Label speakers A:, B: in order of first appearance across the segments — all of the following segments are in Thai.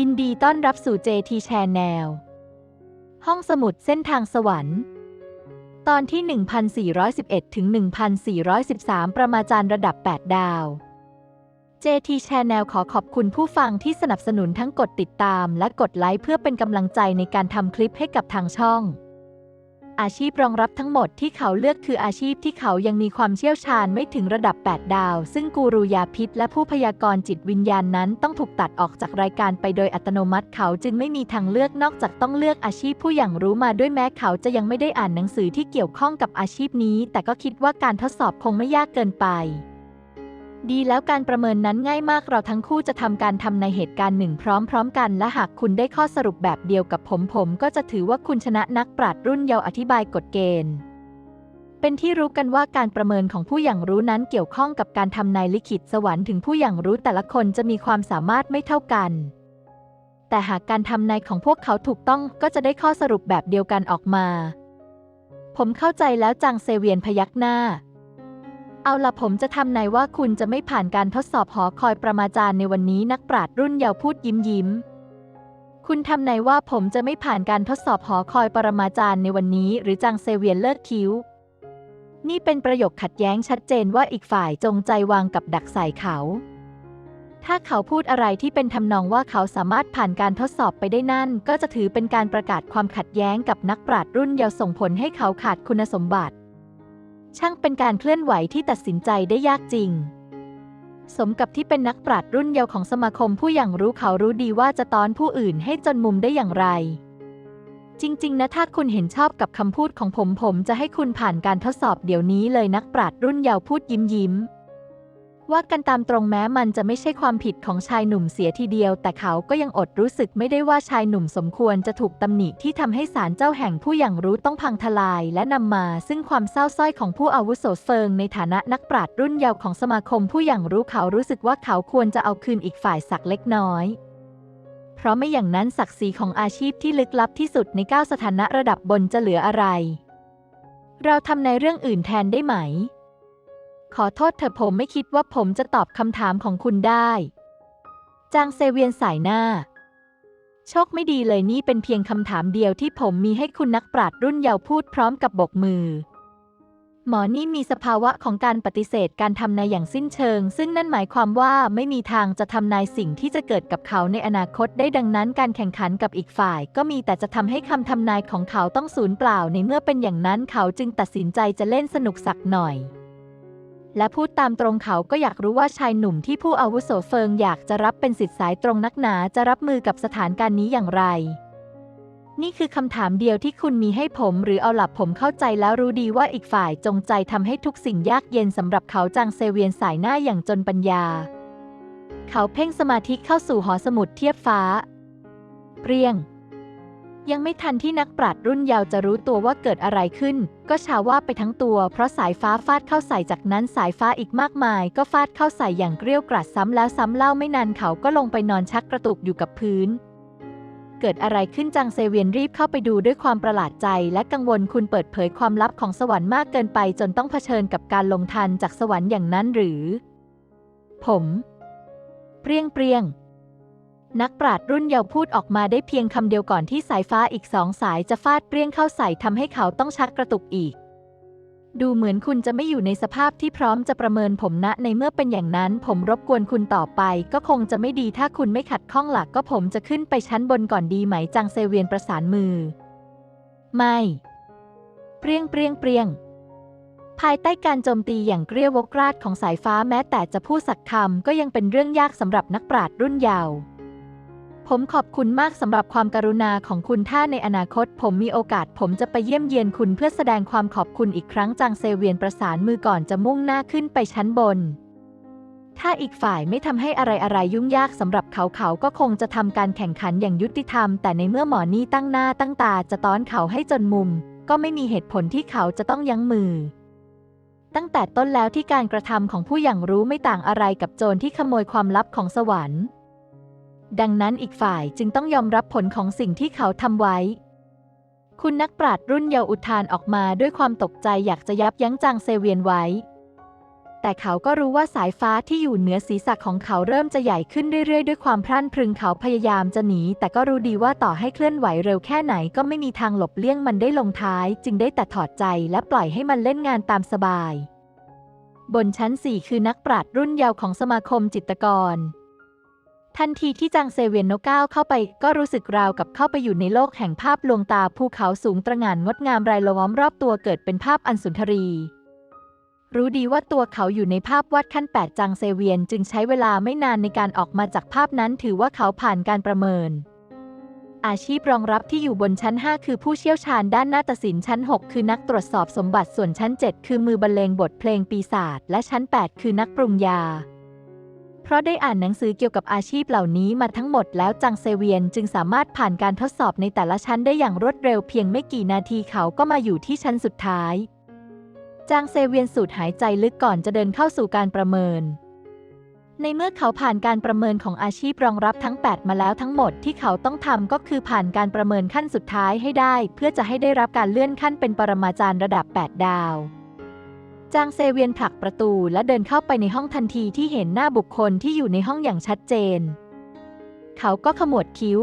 A: ยินดีต้อนรับสู่ JT Channel ห้องสมุดเส้นทางสวรรค์ ตอนที่ 1411 ถึง 1413 ประมาจารย์ระดับ 8 ดาว JT Channel ขอขอบคุณผู้ฟังที่สนับสนุนทั้งกดติดตามและกดไลค์เพื่อเป็นกำลังใจในการทำคลิปให้กับทางช่อง อาชีพรองรับทั้งหมดที่เขาเลือกคืออาชีพที่เขายังมีความเชี่ยวชาญไม่ถึงระดับ 8 ดาว ซึ่งกูรูยาพิษและผู้พยากรณ์จิตวิญญาณนั้นต้องถูกตัดออกจากรายการไปโดยอัตโนมัติเขาจึงไม่มีทางเลือกนอกจากต้องเลือกอาชีพผู้อย่างรู้มาด้วยแม้เขาจะยังไม่ได้อ่านหนังสือที่เกี่ยวข้องกับอาชีพนี้ แต่ก็คิดว่าการทดสอบคงไม่ยากเกินไป ดีแล้วการประเมินนั้นง่ายมากเราทั้งคู่จะทำการทำในเหตุการณ์หนึ่งพร้อม ๆ กัน และหากคุณได้ข้อสรุปแบบเดียวกับผมผมก็จะถือว่าคุณชนะนักปราชญ์รุ่นเยาว์อธิบายกฎเกณฑ์ เป็นที่รู้กันว่าการประเมินของผู้อย่างรู้นั้นเกี่ยวข้องกับการทำนายลิขิตสวรรค์ถึงผู้อย่างรู้แต่ละคนจะมีความสามารถไม่เท่ากัน แต่หากการทำนายของพวกเขาถูกต้องก็จะได้ข้อสรุปแบบเดียวกันออกมา ผมเข้าใจแล้วจางเซเวียนพยักหน้า เอาละผมจะทำนายว่าคุณจะไม่ผ่านการทดสอบหอคอยประมาจารย์ในวันนี้นักปราชญ์รุ่นเยาว์พูดยิ้มยิ้ม คุณทำนายว่าผมจะไม่ผ่านการทดสอบหอคอยปรมาจารย์ในวันนี้ หรือจางเซเวียนเลิกคิ้ว นี่เป็นประโยคขัดแย้งชัดเจนว่าอีกฝ่ายจงใจวางกับดักใส่เขา ถ้าเขาพูดอะไรที่เป็นทำนองว่าเขาสามารถผ่านการทดสอบไปได้นั่น ก็จะถือเป็นการประกาศความขัดแย้งกับนักปราชญ์รุ่นเยาว์ส่งผลให้เขาขาดคุณสมบัติ ช่างเป็นการเคลื่อนไหวที่ตัดสินใจได้ยากจริง สมกับที่เป็นนักปราชญ์รุ่นเยาว์ของสมาคมผู้อย่างรู้เขารู้ดีว่าจะต้อนผู้อื่นให้จนมุมได้อย่างไร จริง ๆ นะถ้าคุณเห็นชอบกับคำพูดของผมผมจะให้คุณผ่านการทดสอบเดี๋ยวนี้เลยนักปราชญ์รุ่นเยาว์พูดยิ้มยิ้ม ว่ากันตามตรงแม้มันจะไม่ใช่ความผิดของชายหนุ่มเสียทีเดียว แต่เขาก็ยังอดรู้สึกไม่ได้ว่าชายหนุ่มสมควรจะถูกตำหนิที่ทำให้ศาลเจ้าแห่งผู้อย่างรู้ต้องพังทลาย และนำมา ซึ่งความเศร้าส้อยของผู้อาวุโสเฟิงในฐานะนักปราชญ์รุ่นเยาว์ของสมาคมผู้อย่างรู้เขารู้สึกว่าเขาควรจะเอาคืนอีกฝ่ายสักเล็กน้อยเพราะไม่อย่างนั้นศักดิ์ศรีของอาชีพที่ลึกลับที่สุดในเก้าสถานะระดับบนจะเหลืออะไร เราทำในเรื่องอื่นแทนได้ไหม ขอโทษเถอะผมไม่คิดว่าผมจะตอบคำถามของคุณได้ จางเซเวียนสายหน้า โชคไม่ดีเลยนี่เป็นเพียงคำถามเดียวที่ผมมีให้คุณนักปราชญ์รุ่นเยาว์พูดพร้อมกับบกมือ หมอนี่มีสภาวะของการปฏิเสธการทำนายอย่างสิ้นเชิง ซึ่งนั่นหมายความว่าไม่มีทางจะทำนายสิ่งที่จะเกิดกับเขาในอนาคตได้ดังนั้น การแข่งขันกับอีกฝ่าย ก็มีแต่จะทำให้คำทำนายของเขาต้องสูญเปล่าในเมื่อเป็นอย่างนั้นเขาจึงตัดสินใจจะเล่นสนุกสักหน่อย และพูดตามตรงเขาก็อยากรู้ว่าชายหนุ่มที่ผู้อาวุโสเฟิงอยากจะรับเป็นสิทธิ์สายตรงนักหนาจะรับมือกับสถานการณ์นี้อย่างไร นี่คือคำถามเดียวที่คุณมีให้ผม หรือเอาหลับผมเข้าใจแล้วรู้ดีว่าอีกฝ่ายจงใจทำให้ทุกสิ่งยากเย็นสำหรับเขาจางเซเวียนสายหน้าอย่างจนปัญญา เขาเพ่งสมาธิเข้าสู่หอสมุดเทียบฟ้า เปรียง ยังไม่ทันที่นักปราชญ์รุ่นเยาว์จะรู้ตัวว่าเกิดอะไรขึ้น ก็ชาว่าไปทั้งตัว เพราะสายฟ้าฟาดเข้าใส่จากนั้นสายฟ้าอีกมากมาย ก็ฟาดเข้าใส่อย่างเกรี้ยวกราดซ้ำแล้วซ้ำเล่าไม่นานเขาก็ลงไปนอนชักกระตุกอยู่กับพื้น เกิดอะไรขึ้นจังเซเวียนรีบเข้าไปดูด้วยความประหลาดใจและกังวลคุณเปิดเผยความลับของสวรรค์มากเกินไป จนต้องเผชิญกับการลงทันจากสวรรค์อย่างนั้นหรือ ผม เปรียงเปรียง นักปราชญ์รุ่นเยาว์พูดออกมาได้เพียงคำเดียวก่อนที่สายฟ้าอีกสองสายจะฟาดเปรี้ยงเข้าใส่ทำให้เขาต้องชักกระตุกอีก ดูเหมือนคุณจะไม่อยู่ในสภาพที่พร้อมจะประเมินผมนะ ในเมื่อเป็นอย่างนั้น ผมรบกวนคุณต่อไป ก็คงจะไม่ดีถ้าคุณไม่ขัดข้องหลักก็ผมจะขึ้นไปชั้นบนก่อนดีไหมจังเซเวียนประสานมือ ไม่ เปรี้ยงเปรี้ยงเปรี้ยงภายใต้การโจมตีอย่างเกรี้ยววกราดของสายฟ้าแม้แต่จะพูดสักคำก็ยังเป็นเรื่องยากสำหรับนักปราชญ์รุ่นเยาว์ ผมขอบคุณมากสำหรับความกรุณาของคุณถ้าในอนาคต ผมมีโอกาส ผมจะไปเยี่ยมเยียนคุณเพื่อแสดงความขอบคุณอีกครั้งจางเซเวียนประสานมือก่อนจะมุ่งหน้าขึ้นไปชั้นบน ถ้าอีกฝ่ายไม่ทำให้อะไรอะไรยุ่งยากสำหรับเขาเขาก็คงจะทำการแข่งขันอย่างยุติธรรม แต่ในเมื่อหมอนี่ตั้งหน้าตั้งตาจะต้อนเขาให้จนมุม ก็ไม่มีเหตุผลที่เขาจะต้องยั้งมือ ตั้งแต่ต้นแล้วที่การกระทำของผู้อย่างรู้ไม่ต่างอะไรกับโจรที่ขโมยความลับของสวรรค์ ดังนั้นอีกฝ่ายจึงต้องยอมรับผลของสิ่งที่เขาทำไว้ คุณนักปราชญ์รุ่นเยาว์อุทานออกมาด้วยความตกใจอยากจะยับยั้งจางเซเวียนไว้ แต่เขาก็รู้ว่าสายฟ้าที่อยู่เหนือศีรษะของเขาเริ่มจะใหญ่ขึ้นเรื่อยๆ ด้วยความพรั่นพรึงเขาพยายามจะหนี แต่ก็รู้ดีว่าต่อให้เคลื่อนไหวเร็วแค่ไหนก็ไม่มีทางหลบเลี่ยงมันได้ลงท้าย จึงได้แต่ถอดใจและปล่อยให้มันเล่นงานตามสบาย บนชั้น4คือนักปราชญ์รุ่นเยาว์ของสมาคมจิตรกร ทันทีที่จางเซเวียนโนก้าวเข้าไป ก็รู้สึกราวกับเข้าไปอยู่ในโลกแห่งภาพลวงตาภูเขาสูงตระหง่านงดงามรายล้อมรอบตัวเกิดเป็นภาพอันสุนทรี รู้ดีว่าตัวเขาอยู่ในภาพวาดขั้น 8 จางเซเวียนจึงใช้เวลาไม่นานในการออกมาจากภาพนั้นถือว่าเขาผ่านการประเมิน อาชีพรองรับที่อยู่บนชั้น 5 คือผู้เชี่ยวชาญด้านนาฏศิลป์ชั้น 6 คือนักตรวจสอบสมบัติส่วนชั้น 7 คือมือบรรเลงบทเพลงปีศาจและชั้น 8 คือนักปรุงยา เพราะได้อ่านหนังสือเกี่ยวกับอาชีพเหล่านี้มาทั้งหมดแล้วจังเซเวียนจึงสามารถผ่านการทดสอบในแต่ละชั้นได้อย่างรวดเร็วเพียงไม่กี่นาทีเขาก็มาอยู่ที่ชั้นสุดท้าย จางเซเวียนสูดหายใจลึกก่อนจะเดินเข้าสู่การประเมิน ในเมื่อเขาผ่านการประเมินของอาชีพรองรับทั้ง 8 มาแล้วทั้งหมดที่เขาต้องทำก็คือผ่านการประเมินขั้นสุดท้ายให้ได้ เพื่อจะให้ได้รับการเลื่อนขั้นเป็นปรมาจารย์ระดับ 8 ดาว จางเซเวียนผลักประตูและเดินเข้าไปในห้องทันทีที่เห็นหน้าบุคคลที่อยู่ในห้องอย่างชัดเจน เขาก็ขมวดคิ้ว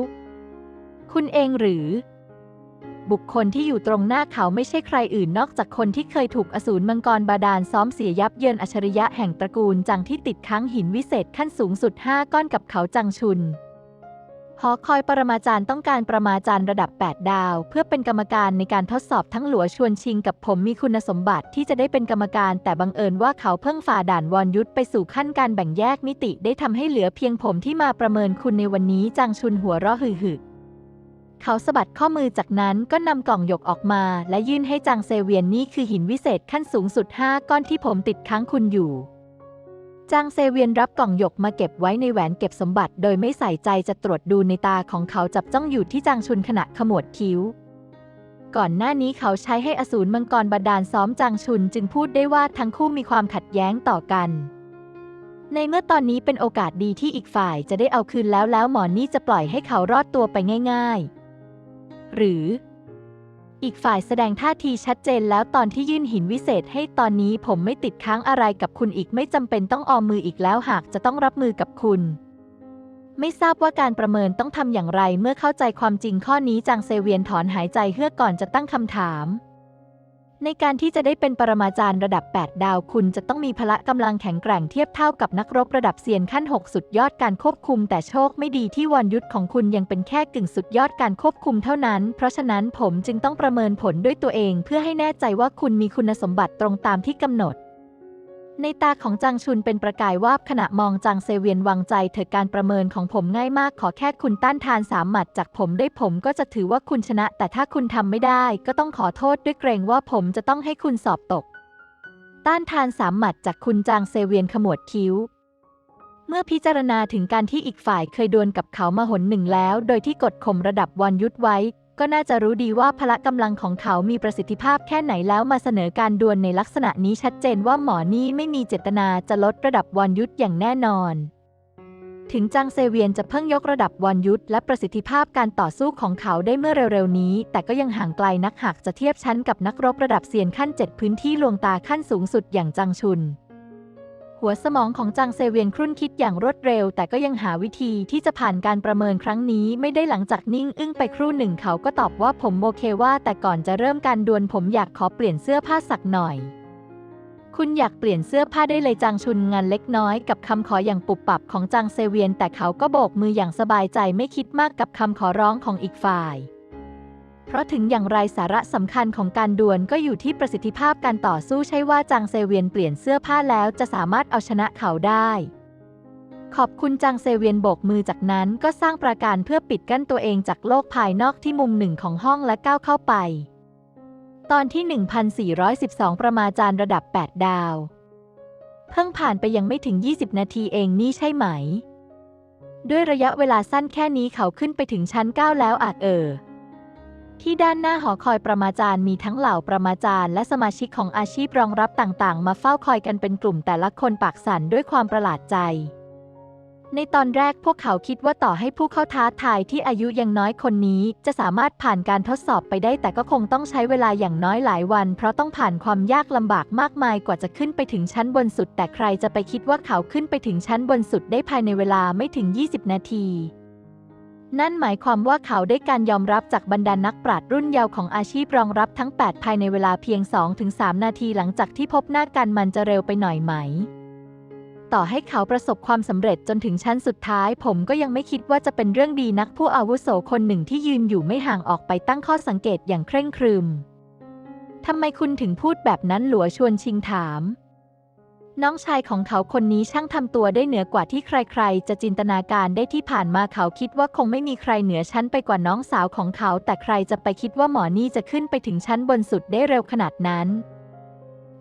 A: คุณเองหรือ บุคคลที่อยู่ตรงหน้าเขาไม่ใช่ใครอื่นนอกจากคนที่เคยถูกอสูรมังกรบาดาลซ้อมเสียยับเยินอัจฉริยะแห่งตระกูลจังที่ติดค้างหินวิเศษขั้นสูงสุด 5 ก้อนกับเขาจังชุน หอคอยปรมาจารย์ต้องการประมาจารย์ระดับ 8 ดาว เพื่อเป็นกรรมการในการทดสอบทั้งหลัวชวนชิงกับผมมีคุณสมบัติที่จะได้เป็นกรรมการแต่บังเอิญว่าเขาเพิ่งฝ่าด่านวอนยุทธไปสู่ขั้นการแบ่งแยกมิติได้ทำให้เหลือเพียงผมที่มาประเมินคุณในวันนี้จังชุนหัวเราะหึ่เขาสะบัดข้อมือจากนั้นก็นำกล่องหยกออกมา และยื่นให้จางเซเวียนนี่คือหินวิเศษขั้นสูงสุด 5 ก้อนที่ผมติดค้างคุณอยู่ จางเซเวียนรับกล่องหยกมาเก็บไว้ในแหวนเก็บสมบัติ โดยไม่ใส่ใจจะตรวจดูในตาของเขาจับจ้องอยู่ที่จางชุนขณะขมวดคิ้ว ก่อนหน้านี้เขาใช้ให้อสูรมังกรบาดาลซ้อมจางชุนจึงพูดได้ว่าทั้งคู่มีความขัดแย้งต่อกัน ในเมื่อตอนนี้เป็นโอกาสดีที่อีกฝ่ายจะได้เอาคืนแล้วแล้วหมอนี่จะปล่อยให้เขารอดตัวไปง่าย ๆ หรือ อีกฝ่ายแสดงท่าทีชัดเจนแล้วตอนที่ยื่นหินวิเศษให้ตอนนี้ผมไม่ติดค้างอะไรกับคุณอีกไม่จำเป็นต้องออมมืออีกแล้วหากจะต้องรับมือกับคุณ ไม่ทราบว่าการประเมินต้องทำอย่างไรเมื่อเข้าใจความจริงข้อนี้จางเซเวียนถอนหายใจเฮือกก่อนจะตั้งคำถาม ในการที่จะได้เป็นปรมาจารย์ระดับ 8 ดาวคุณจะต้องมีพละกำลังแข็งแกร่งเทียบเท่ากับนักรบระดับเซียนขั้น 6 สุดยอดการควบคุม แต่โชคไม่ดีที่วันยุทธของคุณยังเป็นแค่กึ่งสุดยอดการควบคุมเท่านั้น เพราะฉะนั้นผมจึงต้องประเมินผลด้วยตัวเอง เพื่อให้แน่ใจว่าคุณมีคุณสมบัติตรงตามที่กำหนด ในตาของจางชุนเป็นประกายวาบขณะมองจางเซเวียนวางใจเถิดการประเมินของผมง่ายมาก ขอแค่คุณต้านทานสามหมัดจากผมได้ผมก็จะถือว่าคุณชนะ แต่ถ้าคุณทำไม่ได้ก็ต้องขอโทษด้วยเกรงว่าผมจะต้องให้คุณสอบตก ต้านทานสามหมัดจากคุณจางเซเวียนขมวดคิ้ว เมื่อพิจารณาถึงการที่อีกฝ่ายเคยดวลกับเขามาหนหนึ่งแล้ว โดยที่กดข่มระดับวันยุทธไว้ ก็น่าจะรู้ดีว่าพละกำลังของเขามีประสิทธิภาพแค่ไหนแล้วมาเสนอการดวลในลักษณะนี้ชัดเจนว่าหมอนี่ไม่มีเจตนาจะลดระดับวันยุทธอย่างแน่นอน ถึงจางเซเวียนจะเพิ่งยกระดับวันยุทธและประสิทธิภาพการต่อสู้ของเขาได้เมื่อเร็วๆนี้ แต่ก็ยังห่างไกลนักหากจะเทียบชั้นกับนักรบระดับเซียนขั้น 7 พื้นที่ลวงตาขั้นสูงสุดอย่างจังชุน หัวสมองของจางเซเวียนครุ่นคิดอย่างรวดเร็ว แต่ก็ยังหาวิธีที่จะผ่านการประเมินครั้งนี้ไม่ได้หลังจากนิ่งอึ้งไปครู่หนึ่งเขาก็ตอบว่าผมโอเคว่า แต่ก่อนจะเริ่มการดวลผมอยากขอเปลี่ยนเสื้อผ้าสักหน่อย คุณอยากเปลี่ยนเสื้อผ้าได้เลยจางชุนงานเล็กน้อยกับคำขออย่างปุบปับของจางเซเวียน แต่เขาก็โบกมืออย่างสบายใจไม่คิดมากกับคำขอร้องของอีกฝ่าย เพราะถึงอย่างไรสาระสำคัญของการดวลก็อยู่ที่ประสิทธิภาพการต่อสู้ใช่ว่าจางเซเวียนเปลี่ยนเสื้อผ้าแล้วจะสามารถเอาชนะเขาได้ ขอบคุณจางเซเวียนโบกมือจากนั้นก็สร้างประการเพื่อปิดกั้นตัวเองจากโลกภายนอกที่มุมหนึ่งของห้องและก้าวเข้าไป ตอนที่ 1412 ประมาจารย์ระดับ 8 ดาว เพิ่งผ่านไปยังไม่ถึง 20 นาทีเองนี่ใช่ไหม ด้วยระยะเวลาสั้นแค่นี้เขาขึ้นไปถึงชั้น 9 แล้วอาจเออ ที่ด้านหน้าหอคอยประมาจารย์มีทั้งเหล่าประมาจารย์และสมาชิกของอาชีพรองรับต่างๆ มาเฝ้าคอยกันเป็นกลุ่มแต่ละคนปากสั่นด้วยความประหลาดใจ ในตอนแรกพวกเขาคิดว่าต่อให้ผู้เข้าท้าทายที่อายุยังน้อยคนนี้จะสามารถผ่านการทดสอบไปได้ แต่ก็คงต้องใช้เวลาอย่างน้อยหลายวัน เพราะต้องผ่านความยากลำบากมากมายกว่าจะขึ้นไปถึงชั้นบนสุด แต่ใครจะไปคิดว่าเขาขึ้นไปถึงชั้นบนสุดได้ภายในเวลาไม่ถึง 20 นาที นั่นหมายความว่าเขาได้การยอมรับจากบรรดานักปราชญ์รุ่นเยาว์ของอาชีพรองรับทั้ง 8 ภายในเวลาเพียง 2-3 นาทีหลังจากที่พบหน้ากันมันจะเร็วไปหน่อยไหม ต่อให้เขาประสบความสำเร็จจนถึงชั้นสุดท้าย ผมก็ยังไม่คิดว่าจะเป็นเรื่องดีนักผู้อาวุโสคนหนึ่งที่ยืนอยู่ไม่ห่างออกไปตั้งข้อสังเกตอย่างเคร่งครึมทำไมคุณถึงพูดแบบนั้นหลัวชวนชิงถาม น้องชายของเขาคนนี้ช่างทำตัวได้เหนือกว่าที่ใครๆ จะจินตนาการได้ที่ผ่านมาเขาคิดว่าคงไม่มีใครเหนือชั้นไปกว่าน้องสาวของเขา แต่ใครจะไปคิดว่าหมอนี่จะขึ้นไปถึงชั้นบนสุดได้เร็วขนาดนั้น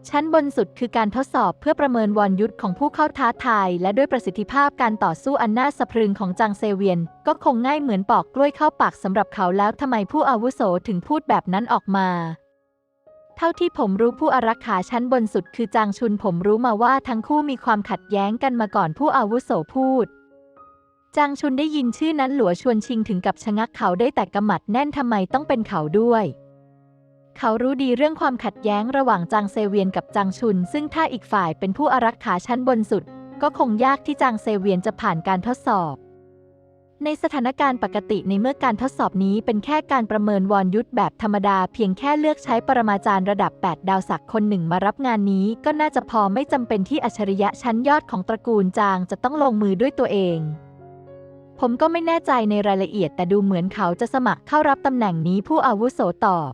A: ชั้นบนสุดคือการทดสอบเพื่อประเมินวรยุทธ์ของผู้เข้าท้าทาย และด้วยประสิทธิภาพการต่อสู้อันน่าสะพรึงของจางเซเวียน ก็คงง่ายเหมือนปอกกล้วยเข้าปากสำหรับเขาแล้วทำไมผู้อาวุโสถึงพูดแบบนั้นออกมา ท่าที่ผมรู้ผู้อารักขาชั้นบนสุดคือจางชุนผมรู้มาว่าทั้งคู่มีความขัดแย้งกันมาก่อนผู้อาวุโสพูด จางชุนได้ยินชื่อนั้นหลัวชวนชิงถึงกับชะงักเขาได้แต่กำมัดแน่นทำไมต้องเป็นเขาด้วย เขารู้ดีเรื่องความขัดแย้งระหว่างจางเซเวียนกับจางชุน ซึ่งถ้าอีกฝ่ายเป็นผู้อารักขาชั้นบนสุด ก็คงยากที่จางเซเวียนจะผ่านการทดสอบ ในสถานการณ์ปกติในเมื่อการทดสอบนี้เป็นแค่การประเมินวอนยุทธแบบธรรมดา เพียงแค่เลือกใช้ปรมาจารย์ระดับ 8 ดาวศักดิ์คนหนึ่งมารับงานนี้ ก็น่าจะพอไม่จำเป็นที่อัจฉริยะชั้นยอดของตระกูลจางจะต้องลงมือด้วยตัวเอง ผมก็ไม่แน่ใจในรายละเอียดแต่ดูเหมือนเขาจะสมัครเข้ารับตำแหน่งนี้ผู้อาวุโสตอบ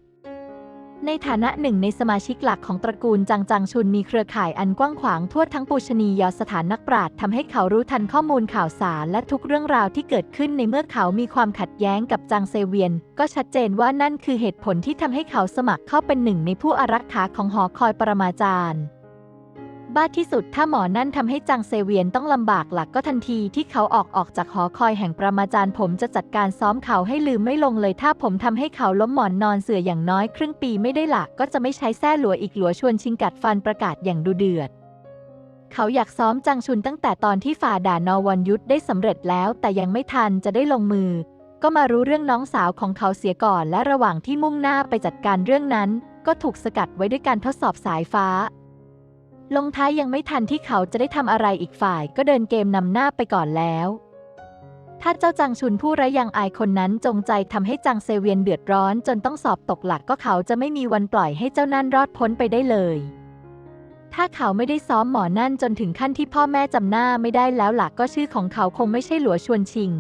A: ในฐานะหนึ่งในสมาชิกหลักของตระกูลจางจางชุนมีเครือข่ายอันกว้างขวางทั่วทั้งปูชนียสถานนักปราชญ์ทำให้เขารู้ทันข้อมูลข่าวสารและทุกเรื่องราวที่เกิดขึ้นในเมื่อเขามีความขัดแย้งกับจางเซเวียน ก็ชัดเจนว่านั่นคือเหตุผลที่ทำให้เขาสมัครเข้าเป็นหนึ่งในผู้อารักขาของหอคอยปรมาจารย์ บ้าที่สุดถ้าหมอนั่นทำให้จางเซเวียนต้องลำบากหลักก็ทันทีที่เขาออกออกจากหอคอยแห่งประมาจารย์ผมจะจัดการซ้อมเขาให้ลืมไม่ลงเลยถ้าผมทำให้เขาล้มหมอนนอนเสื่ออย่างน้อยครึ่งปีไม่ได้หลักก็จะไม่ใช้แส้หลัวอีกหลัวชวนชิงกัดฟันประกาศอย่างดูเดือด เขาอยากซ้อมจังชุนตั้งแต่ตอนที่ฝ่าด่านนอวันยุทธได้สำเร็จแล้ว แต่ยังไม่ทันจะได้ลงมือ ก็มารู้เรื่องน้องสาวของเขาเสียก่อน และระหว่างที่มุ่งหน้าไปจัดการเรื่องนั้น ก็ถูกสกัดไว้ด้วยการทดสอบสายฟ้า ลงท้ายยังไม่ทันที่เขาจะได้ทำอะไรอีกฝ่ายก็เดินเกมนำหน้าไปก่อนแล้ว ถ้าเจ้าจังชุนผู้ไร้ยังอายคนนั้นจงใจทำให้จังเซเวียนเดือดร้อนจนต้องสอบตกหลักก็เขาจะไม่มีวันปล่อยให้เจ้านั่นรอดพ้นไปได้เลย ถ้าเขาไม่ได้ซ้อมหมอนั่นจนถึงขั้นที่พ่อแม่จำหน้าไม่ได้แล้วหลักก็ชื่อของเขาคงไม่ใช่หลัวชวนชิง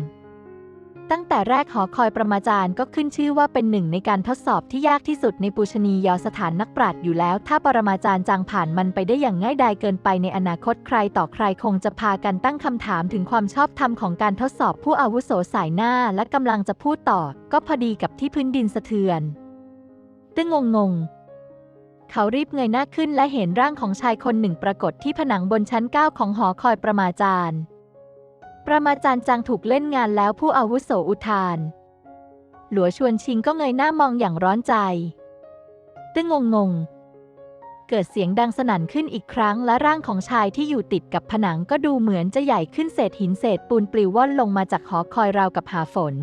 A: ตั้งแต่แรกหอคอยประมาจารย์ก็ขึ้นชื่อว่าเป็นหนึ่งในการทดสอบที่ยากที่สุดในปูชนียสถานนักปราชญ์อยู่แล้ว ถ้าปรมาจารย์จางผ่านมันไปได้อย่างง่ายดายเกินไปในอนาคตใครต่อใครคงจะพากันตั้งคำถามถึงความชอบธรรมของการทดสอบผู้อาวุโสสายหน้าและกำลังจะพูดต่อ ก็พอดีกับที่พื้นดินสะเทือน ตึ้งงงงเขารีบเงยหน้าขึ้นและเห็นร่างของชายคนหนึ่งปรากฏที่ผนังบนชั้นเก้าของหอคอยประมาจารย์ ประมาจารย์จางถูกเล่นงานแล้วผู้อาวุโสอุทาน หลัวชวนชิงก็เงยหน้ามองอย่างร้อนใจ ตึ้งงงงเกิดเสียงดังสนั่นขึ้นอีกครั้งและร่างของชายที่อยู่ติดกับผนังก็ดูเหมือนจะใหญ่ขึ้นเศษหินเศษปูนปลิวว่อนลงมาจากหอคอยราวกับหาฝน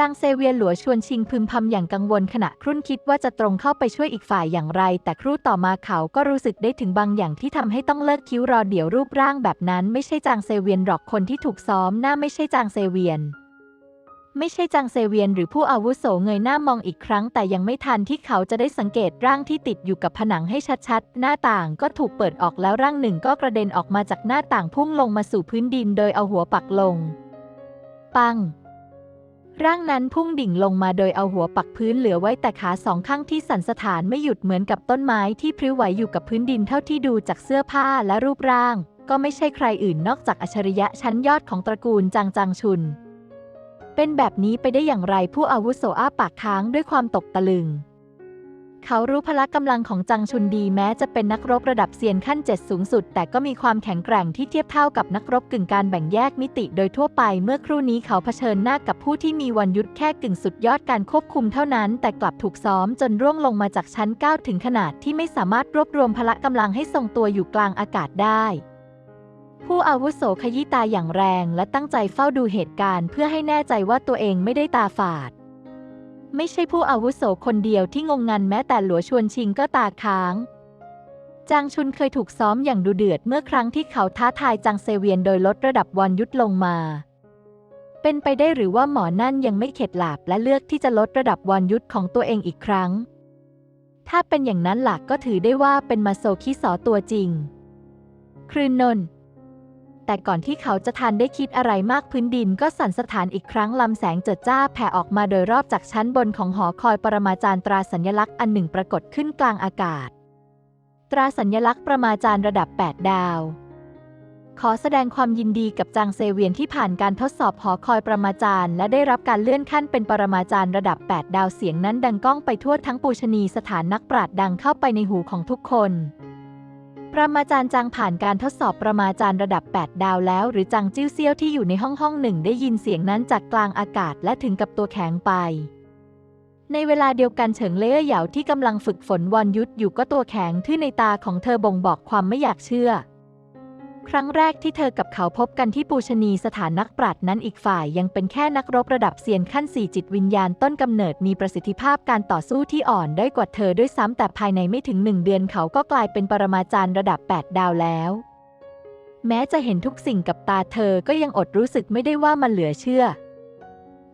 A: จางเซเวียนหลัวชวนชิงพึมพำอย่างกังวลขณะครุ่นคิดว่าจะตรงเข้าไปช่วยอีกฝ่ายอย่างไร แต่ครู่ต่อมาเขาก็รู้สึกได้ถึงบางอย่างที่ทำให้ต้องเลิกคิ้วรอเดี๋ยวรูปร่างแบบนั้นไม่ใช่จางเซเวียนหรอกคนที่ถูกซ้อมหน้าไม่ใช่จางเซเวียนไม่ใช่จางเซเวียนหรือผู้อาวุโสเงยหน้ามองอีกครั้ง แต่ยังไม่ทันที่เขาจะได้สังเกตร่างที่ติดอยู่กับผนังให้ชัดๆ หน้าต่างก็ถูกเปิดออกแล้วร่างหนึ่งก็กระเด็นออกมาจากหน้าต่างพุ่งลงมาสู่พื้นดินโดยเอาหัวปักลง ปัง ร่างนั้นพุ่งดิ่งลงมาโดยเอาหัวปักพื้นเหลือไว้แต่ขาสองข้างที่สั่นสถานไม่หยุดเหมือนกับต้นไม้ที่พลิ้วไหวอยู่กับพื้นดินเท่าที่ดูจากเสื้อผ้าและรูปร่าง ก็ไม่ใช่ใครอื่นนอกจากอัจฉริยะชั้นยอดของตระกูลจางจางชุน เป็นแบบนี้ไปได้อย่างไรผู้อาวุโสอ้าปากค้างด้วยความตกตะลึง เขารู้พละกำลังของจังชุนดีแม้จะเป็นนักรบระดับเซียนขั้นเจ็ดสูงสุด แต่ก็มีความแข็งแกร่งที่เทียบเท่ากับนักรบกึ่งการแบ่งแยกมิติโดยทั่วไป เมื่อครู่นี้เขาเผชิญหน้ากับผู้ที่มีวันยุทธแค่กึ่งสุดยอดการควบคุมเท่านั้น แต่กลับถูกซ้อมจนร่วงลงมาจากชั้น 9 ถึงขนาดที่ไม่สามารถรวบรวมพละกำลังให้ทรงตัวอยู่กลางอากาศได้ผู้อาวุโสขยี้ตาอย่างแรงและตั้งใจเฝ้าดูเหตุการณ์เพื่อให้แน่ใจว่าตัวเองไม่ได้ตาฝาด ไม่ใช่ผู้อาวุโสคนเดียวที่งงงันแม้แต่หลัวชวนชิงก็ตาค้าง จางชุนเคยถูกซ้อมอย่างดูเดือดเมื่อครั้งที่เขาท้าทายจางเซเวียนโดยลดระดับวอนยุทธลงมา เป็นไปได้หรือว่าหมอนั่นยังไม่เข็ดหลาบและเลือกที่จะลดระดับวอนยุทธของตัวเองอีกครั้ง ถ้าเป็นอย่างนั้นหลักก็ถือได้ว่าเป็นมาโซคิสอตัวจริง ครืนนนท์ แต่ก่อนที่เขาจะทันได้คิดอะไรมากพื้นดินก็สั่นสถานอีกครั้งลำแสงเจิดจ้าแผ่ออกมาโดยรอบจากชั้นบนของหอคอยปรมาจารย์ตราสัญลักษณ์อันหนึ่งปรากฏขึ้นกลางอากาศ ตราสัญลักษณ์ประมาจารย์ระดับ 8 ดาว ขอแสดงความยินดีกับจางเซเวียนที่ผ่านการทดสอบหอคอยประมาจารย์ และได้รับการเลื่อนขั้นเป็นปรมาจารย์ระดับ 8 ดาวเสียงนั้นดังก้องไปทั่วทั้งปูชนีสถานนักปราชญ์ดังเข้าไปในหูของทุกคน ระมาจารย์จางผ่านการทดสอบประมาจารย์ระดับ 8 ดาวแล้ว หรือจางจิ้วเซียวที่อยู่ในห้องห้องหนึ่งได้ยินเสียงนั้นจากกลางอากาศและถึงกับตัวแข็งไป ในเวลาเดียวกันเฉิงเล่อเหยาที่กำลังฝึกฝนวอนยุทธอยู่ก็ตัวแข็งทื่อในตาของเธอบ่งบอกความไม่อยากเชื่อ ครั้งแรกที่เธอกับเขาพบกันที่ปูชนีสถานนักปราชญ์นั้นอีกฝ่ายยังเป็นแค่นักรบระดับเซียนขั้นสี่จิตวิญญาณต้นกำเนิดมีประสิทธิภาพการต่อสู้ที่อ่อนด้อยกว่าเธอด้วยซ้ำแต่ภายในไม่ถึงหนึ่งเดือนเขาก็กลายเป็นปรมาจารย์ระดับ 8 ดาวแล้วแม้จะเห็นทุกสิ่งกับตาเธอก็ยังอดรู้สึกไม่ได้ว่ามันเหลือเชื่อ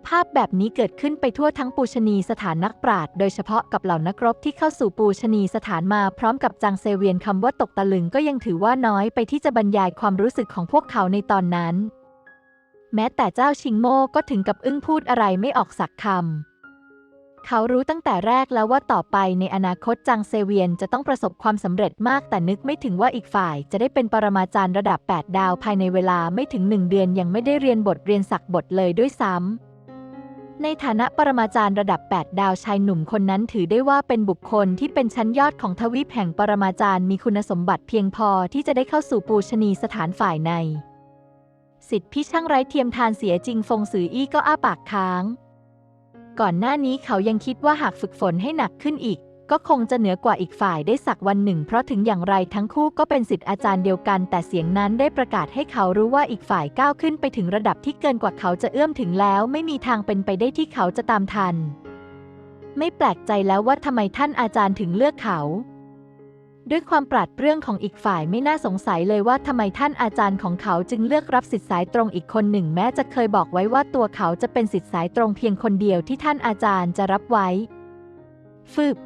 A: ภาพแบบนี้เกิดขึ้นไปทั่วทั้งปูชนีสถานนักปราชญ์โดยเฉพาะกับเหล่านักรบที่เข้าสู่ปูชนีสถานมาพร้อมกับจางเซเวียนคำว่าตกตะลึงก็ยังถือว่าน้อยไปที่จะบรรยายความรู้สึกของพวกเขาในตอนนั้น แม้แต่เจ้าชิงโม่ก็ถึงกับอึ้งพูดอะไรไม่ออกสักคำ เขารู้ตั้งแต่แรกแล้วว่าต่อไปในอนาคตจางเซเวียนจะต้องประสบความสำเร็จมากแต่นึกไม่ถึงว่าอีกฝ่าย จะได้เป็นปรมาจารย์ระดับ 8 ดาวภายในเวลาไม่ถึงหนึ่งเดือนยังไม่ได้เรียนบทเรียนสักบทเลยด้วยซ้ำ ในฐานะปรมาจารย์ระดับ 8 ดาวชายหนุ่มคนนั้นถือได้ว่าเป็นบุคคลที่เป็นชั้นยอดของทวีปแห่งปรมาจารย์มีคุณสมบัติเพียงพอที่จะได้เข้าสู่ปูชนีสถานฝ่ายใน สิทธิพี่ช่างไร้เทียมทานเสียจริงฟงสืออี้ก็อ้าปากค้าง ก่อนหน้านี้เขายังคิดว่าหากฝึกฝนให้หนักขึ้นอีก ก็คงจะเหนือกว่าอีกฝ่ายได้สักวันหนึ่ง เพราะถึงอย่างไรทั้งคู่ก็เป็นสิทธิ์อาจารย์เดียวกัน แต่เสียงนั้นได้ประกาศให้เขารู้ว่าอีกฝ่ายก้าวขึ้นไปถึงระดับที่เกินกว่าเขาจะเอื้อมถึงแล้ว ไม่มีทางเป็นไปได้ที่เขาจะตามทัน ไม่แปลกใจแล้วว่าทำไมท่านอาจารย์ถึงเลือกเขา ด้วยความปราดเปรื่องของอีกฝ่ายไม่น่าสงสัยเลยว่าทำไมท่านอาจารย์ของเขาจึงเลือกรับสิทธิสายตรงอีกคนหนึ่ง แม้จะเคยบอกไว้ว่าตัวเขาจะเป็นสิทธิสายตรงเพียงคนเดียวที่ท่านอาจารย์จะรับไว้ ฟืบ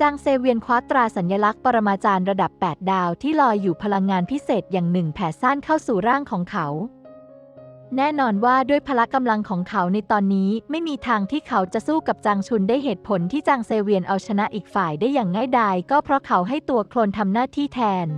A: จางเซเวียนคว้าตราสัญลักษณ์ปรมาจารย์ระดับ 8 ดาวที่ลอยอยู่พลังงานพิเศษอย่างหนึ่งแผ่ซ่านเข้าสู่ร่างของเขา แน่นอนว่าด้วยพละกำลังของเขาในตอนนี้ไม่มีทางที่เขาจะสู้กับจางชุนได้เหตุผลที่จางเซเวียนเอาชนะอีกฝ่ายได้อย่างง่ายดายก็เพราะเขาให้ตัวโคลนทำหน้าที่แทน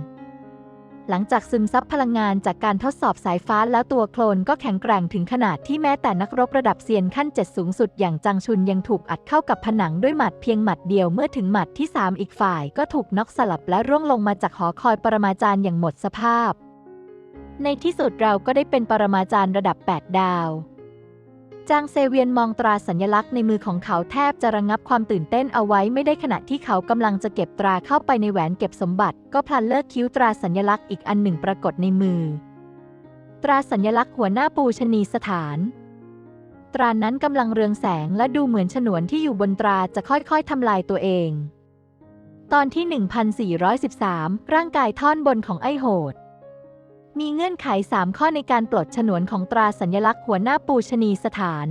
A: หลังจากซึมซับพลังงานจากการทดสอบสายฟ้าแล้วตัวโคลนก็แข็งแกร่งถึงขนาดที่แม้แต่นักรบระดับเซียนขั้นเจ็ดสูงสุดอย่างจังชุนยังถูกอัดเข้ากับผนังด้วยหมัดเพียงหมัดเดียวเมื่อถึงหมัดที่ 3 อีกฝ่ายก็ถูกน็อกสลับและร่วงลงมาจากหอคอยปรมาจารย์อย่างหมดสภาพ ในที่สุดเราก็ได้เป็นปรมาจารย์ระดับ 8 ดาว จางเซเวียนมองตราสัญลักษณ์ในมือของเขาแทบจะระงับความตื่นเต้นเอาไว้ไม่ได้ขณะที่เขากำลังจะเก็บตราเข้าไปในแหวนเก็บสมบัติ ก็พลันเลิกคิ้วตราสัญลักษณ์อีกอันหนึ่งปรากฏในมือ ตราสัญลักษณ์หัวหน้าปูชนีสถาน ตรานั้นกำลังเรืองแสงและดูเหมือนฉนวนที่อยู่บนตราจะค่อยๆทำลายตัวเอง ตอนที่ 1413 ร่างกายท่อนบนของไอ้โหด มีเงื่อนไข 3 ข้อในการปลดฉนวนของตราสัญลักษณ์หัวหน้าปูชนีสถาน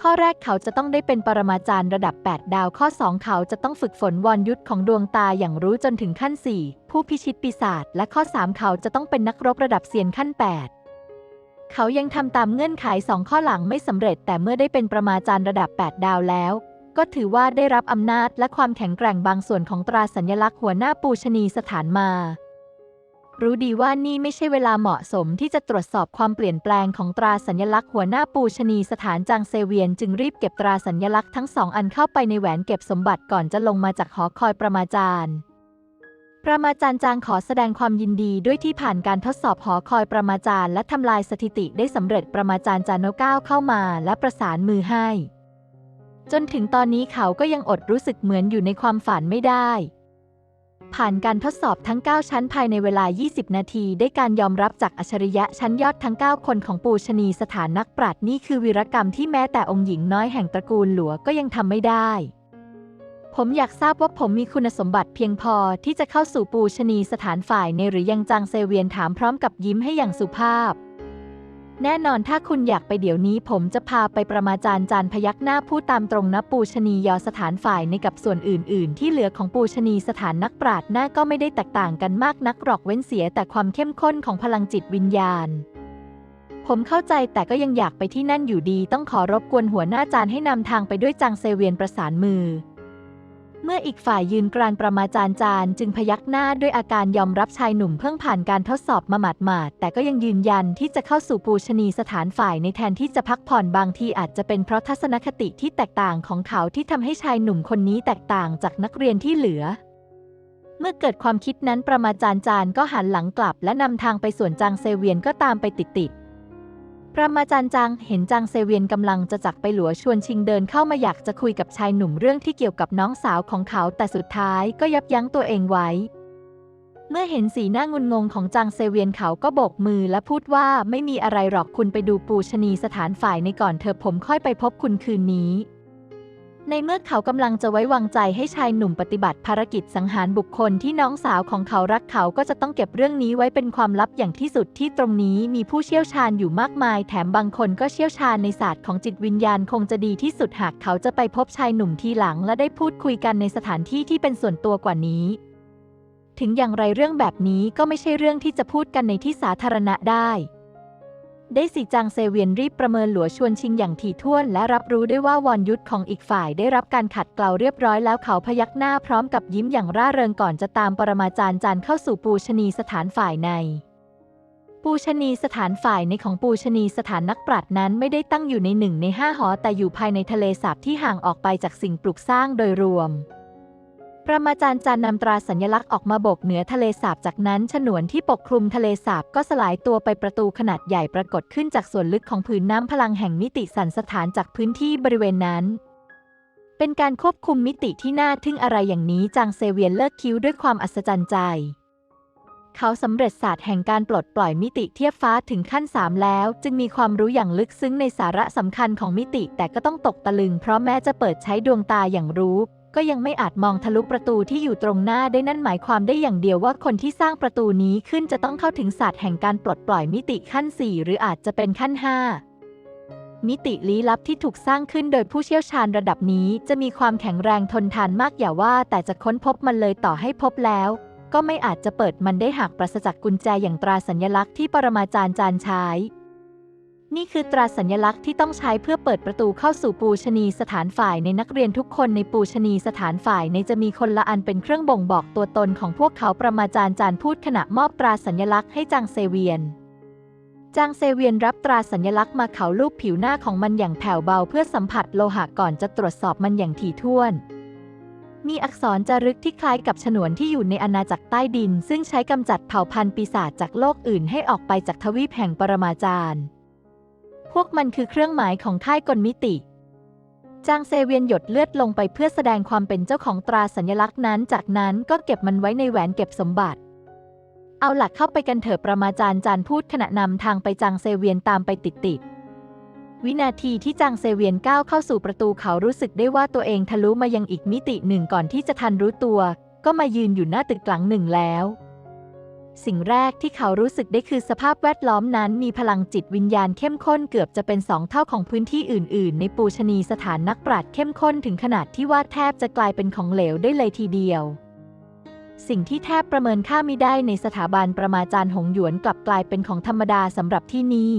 A: ข้อแรกเขาจะต้องได้เป็นปรมาจารย์ระดับ 8 ดาว ข้อ 2 เขาจะต้องฝึกฝนวอนยุทธของดวงตาอย่างรู้จนถึงขั้น 4 ผู้พิชิตปีศาจ และข้อ 3 เขาจะต้องเป็นนักรบระดับเซียนขั้น 8เขายังทำตามเงื่อนไข2ข้อหลังไม่สำเร็จ แต่เมื่อได้เป็นประมาจารย์ระดับ 8 ดาวแล้ว ก็ถือว่าได้รับอำนาจและความแข็งแกร่งบางส่วนของตราสัญลักษณ์หัวหน้าปูชนีสถานมา รู้ดีว่านี่ไม่ใช่เวลาเหมาะสมที่จะตรวจสอบความเปลี่ยนแปลงของตราสัญลักษณ์หัวหน้าปูชนีสถานจางเซเวียน จึงรีบเก็บตราสัญลักษณ์ทั้งสองอันเข้าไปในแหวนเก็บสมบัติก่อนจะลงมาจากหอคอยประมาจารย์ ประมาจารย์จางขอแสดงความยินดีด้วยที่ผ่านการทดสอบหอคอยประมาจารย์และทำลายสถิติได้สำเร็จประมาจารย์จานโนก้าวเข้ามาและประสานมือให้ จนถึงตอนนี้เขาก็ยังอดรู้สึกเหมือนอยู่ในความฝันไม่ได้ ผ่านการทดสอบทั้ง 9 ชั้นภายในเวลา 20 นาที ได้การยอมรับจากอัจฉริยะชั้นยอดทั้ง 9 คนของปูชนีสถานนักปราชญ์นี่คือวีรกรรมที่แม้แต่องค์หญิงน้อยแห่งตระกูลหลัวก็ยังทำไม่ได้ ผมอยากทราบว่าผมมีคุณสมบัติเพียงพอที่จะเข้าสู่ปูชนีสถานฝ่ายในหรือยังจางเซเวียนถามพร้อมกับยิ้มให้อย่างสุภาพ แน่นอนถ้าคุณอยากไปเดี๋ยวนี้ผมจะพาไปประมาจารย์จานพยักหน้าพูดตามตรงนะปูชนียอสถานฝ่ายในกับส่วนอื่น ๆ ที่เหลือของปูชนีสถานนักปราชญ์หน้าก็ไม่ได้แตกต่างกันมากนักหรอกเว้นเสียแต่ความเข้มข้นของพลังจิตวิญญาณ ผมเข้าใจแต่ก็ยังอยากไปที่นั่นอยู่ดี ต้องขอรบกวนหัวหน้าจารย์ให้นำทางไปด้วยจางเซเวียนประสานมือ เมื่ออีกฝ่ายยืนกรานประมาจารย์จานจึงพยักหน้าด้วยอาการยอมรับชายหนุ่มเพิ่งผ่านการทดสอบมาหมาดๆแต่ก็ยังยืนยันที่จะเข้าสู่ปูชนีสถานฝ่ายในแทนที่จะพักผ่อนบางทีอาจจะเป็นเพราะทัศนคติที่แตกต่างของเขาที่ทำให้ชายหนุ่มคนนี้แตกต่างจากนักเรียนที่เหลือ เมื่อเกิดความคิดนั้นประมาจารย์จานก็หันหลังกลับ และนำทางไปส่วนจางเซเวียนก็ตามไปติดๆป ระมาจันจังเห็นจังเซเวียนกำลังจะจักไปหลัวชวนชิงเดินเข้ามาอยากจะคุยกับชายหนุ่มเรื่องที่เกี่ยวกับน้องสาวของเขาแต่สุดท้ายก็ยับยั้งตัวเองไว้ เมื่อเห็นสีหน้างุนงงของจังเซเวียนเขาก็โบกมือและพูดว่าไม่มีอะไรหรอกคุณไปดูปูชนีสถานฝ่ายในก่อนเธอผมค่อยไปพบคุณคืนนี้ ในเมื่อเขากำลังจะไว้วางใจให้ชายหนุ่มปฏิบัติภารกิจสังหารบุคคลที่น้องสาวของเขารักเขาก็จะต้องเก็บเรื่องนี้ไว้เป็นความลับอย่างที่สุดที่ตรงนี้มีผู้เชี่ยวชาญอยู่มากมาย แถมบางคนก็เชี่ยวชาญในศาสตร์ของจิตวิญญาณคงจะดีที่สุดหากเขาจะไปพบชายหนุ่มทีหลัง และได้พูดคุยกันในสถานที่ที่เป็นส่วนตัวกว่านี้ ถึงอย่างไรเรื่องแบบนี้ก็ไม่ใช่เรื่องที่จะพูดกันในที่สาธารณะได้ ได้สิจางเซเวียนรีบประเมินหลัวชวนชิงอย่างถี่ถ้วน และรับรู้ได้ว่าวอนยุทธของอีกฝ่ายได้รับการขัดเกลาเรียบร้อยแล้วเขาพยักหน้าพร้อมกับยิ้มอย่างร่าเริงก่อนจะตามปรมาจารย์จันเข้าสู่ปูชนีสถานฝ่ายใน ปูชนีสถานฝ่ายในของปูชนีสถานนักปราชญ์นั้นไม่ได้ตั้งอยู่ในหนึ่งในห้าหอแต่อยู่ภายในทะเลสาบที่ห่างออกไปจากสิ่งปลูกสร้างโดยรวม ประมาจารย์จันนำตราสัญลักษณ์ออกมาโบกเหนือทะเลสาบจากนั้นฉนวนที่ปกคลุมทะเลสาบก็สลายตัวไปประตูขนาดใหญ่ปรากฏขึ้นจากส่วนลึกของผืนน้ำพลังแห่งมิติสันสถานจากพื้นที่บริเวณนั้น เป็นการควบคุมมิติที่น่าทึ่งอะไรอย่างนี้จางเซเวียนเลิกคิ้วด้วยความอัศจรรย์ใจ เขาสำเร็จศาสตร์แห่งการปลดปล่อยมิติเทียบฟ้าถึงขั้นสามแล้ว จึงมีความรู้อย่างลึกซึ้งในสาระสำคัญของมิติแต่ก็ต้องตกตะลึง เพราะแม้จะเปิดใช้ดวงตาอย่างรู้ ก็ยังไม่อาจมองทะลุประตูที่อยู่ตรงหน้าได้นั่นหมายความได้อย่างเดียวว่าคนที่สร้างประตูนี้ขึ้นจะต้องเข้าถึงศาสตร์แห่งการปลดปล่อยมิติขั้น 4 หรืออาจจะเป็นขั้น 5 มิติลี้ลับที่ถูกสร้างขึ้นโดยผู้เชี่ยวชาญระดับนี้จะมีความแข็งแรงทนทานมากอย่าว่า แต่จะค้นพบมันเลยต่อให้พบแล้ว ก็ไม่อาจจะเปิดมันได้หากปราศจากกุญแจอย่างตราสัญลักษณ์ที่ปรมาจารย์จานใช้ นี่คือตราสัญลักษณ์ที่ต้องใช้เพื่อเปิดประตูเข้าสู่ปูชนีสถานฝ่ายในนักเรียนทุกคนในปูชนีสถานฝ่ายในจะมีคนละอันเป็นเครื่องบ่งบอกตัวตนของพวกเขาประมาจารย์จานพูดขณะมอบตราสัญลักษณ์ให้จางเซเวียนจางเซเวียนรับตราสัญลักษณ์มาเขาลูบผิวหน้าของมันอย่างแผ่วเบาเพื่อสัมผัสโลหะก่อนจะตรวจสอบมันอย่างถี่ถ้วน มีอักษรจารึกที่คล้ายกับฉนวนที่อยู่ในอาณาจักรใต้ดิน ซึ่งใช้กำจัดเผ่าพันธุ์ปีศาจจากโลกอื่นให้ออกไปจากทวีปแห่งปรมาจารย์ พวกมันคือเครื่องหมายของค่ายกลมิติ จางเซเวียนหยดเลือดลงไปเพื่อแสดงความเป็นเจ้าของตราสัญลักษณ์นั้น จากนั้นก็เก็บมันไว้ในแหวนเก็บสมบัติ เอาหลักเข้าไปกันเถอะประมาจารย์จานพูดขณะนำทางไปจางเซเวียนตามไปติดๆวินาทีที่จางเซเวียนก้าวเข้าสู่ประตูเขารู้สึกได้ว่าตัวเองทะลุมายังอีกมิติหนึ่งก่อนที่จะทันรู้ตัว ก็มายืนอยู่หน้าตึกหลังหนึ่งแล้ว สิ่งแรกที่เขารู้สึกได้คือสภาพแวดล้อมนั้นมีพลังจิตวิญญาณเข้มข้นเกือบจะเป็นสองเท่าของพื้นที่อื่น ๆ ในปูชนีสถานนักปราชญ์เข้มข้นถึงขนาดที่ว่าแทบจะกลายเป็นของเหลวได้เลยทีเดียวสิ่งที่แทบประเมินค่าไม่ได้ในสถาบันประมาจารย์หงหยวนกลับกลายเป็นของธรรมดาสำหรับที่นี่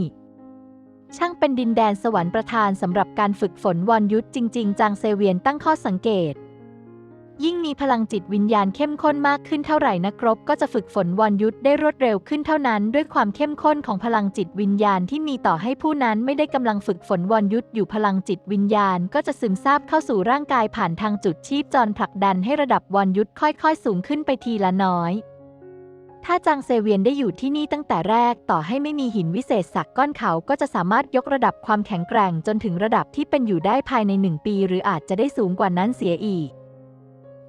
A: ช่างเป็นดินแดนสวรรค์ประทานสำหรับการฝึกฝนวอนยุทธจริง ๆ จางเซเวียนตั้งข้อสังเกต ยิ่งมีพลังจิตวิญญาณเข้มข้นมากขึ้นเท่าไหร่นักรบก็จะฝึกฝนวอนยุทธได้รวดเร็วขึ้นเท่านั้น ด้วยความเข้มข้นของพลังจิตวิญญาณที่มีต่อให้ผู้นั้นไม่ได้กำลังฝึกฝนวอนยุทธอยู่พลังจิตวิญญาณ ก็จะซึมซาบเข้าสู่ร่างกายผ่านทางจุดชีพจรผลักดันให้ระดับวอนยุทธค่อยๆ สูงขึ้นไปทีละน้อยถ้าจางเซเวียนได้อยู่ที่นี่ตั้งแต่แรกต่อให้ไม่มีหินวิเศษสักก้อนเขาก็จะสามารถยกระดับความแข็งแกร่งจนถึงระดับที่เป็นอยู่ได้ภายในหนึ่งปี หรืออาจจะได้สูงกว่านั้นเสียอีก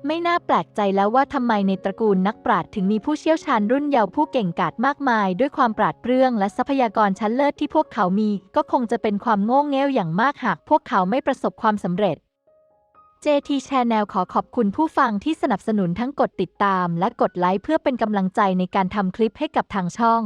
A: ไม่น่าแปลกใจแล้วว่าทำไมในตระกูลนักปราชญ์ถึงมีผู้เชี่ยวชาญรุ่นเยาว์ผู้เก่งกาจมากมาย ด้วยความปราดเปรื่องและทรัพยากรชั้นเลิศที่พวกเขามี ก็คงจะเป็นความโง่เง่าอย่างมากหากพวกเขาไม่ประสบความสำเร็จ JT Channel ขอขอบคุณผู้ฟังที่สนับสนุนทั้งกดติดตาม และกดไลค์เพื่อเป็นกำลังใจในการทำคลิปให้กับทางช่อง